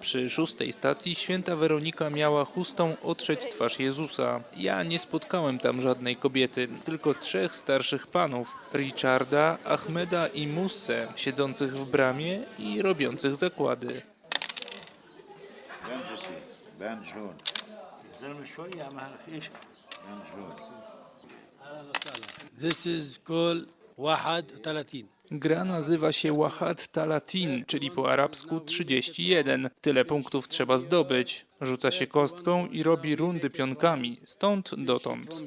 Przy szóstej stacji święta Weronika miała chustą otrzeć twarz Jezusa. Ja nie spotkałem tam żadnej kobiety, tylko trzech starszych panów, Richarda, Ahmeda i Musse, siedzących w bramie i robiących zakłady. This is called Wahad Talatin. Gra nazywa się Wahad Talatin, czyli po arabsku 31. Tyle punktów trzeba zdobyć. Rzuca się kostką i robi rundy pionkami, stąd dotąd.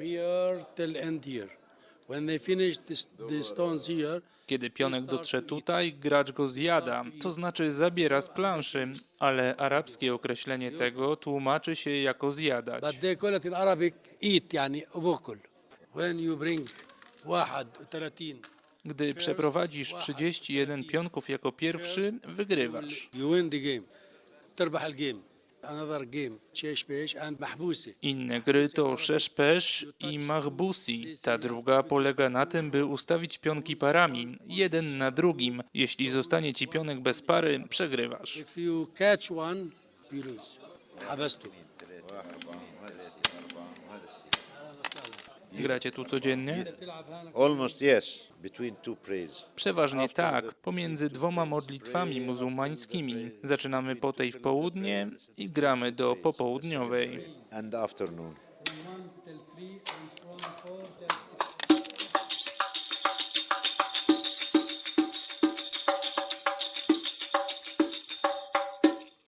Kiedy pionek dotrze tutaj, gracz go zjada, to znaczy zabiera z planszy, ale arabskie określenie tego tłumaczy się jako zjadać. Gdy przeprowadzisz 31 pionków jako pierwszy, wygrywasz. Inne gry to Szeszpesz i Mahbusi. Ta druga polega na tym, by ustawić pionki parami, jeden na drugim. Jeśli zostanie ci pionek bez pary, przegrywasz. Gracie tu codziennie? Przeważnie tak, pomiędzy dwoma modlitwami muzułmańskimi. Zaczynamy po tej w południe i gramy do popołudniowej.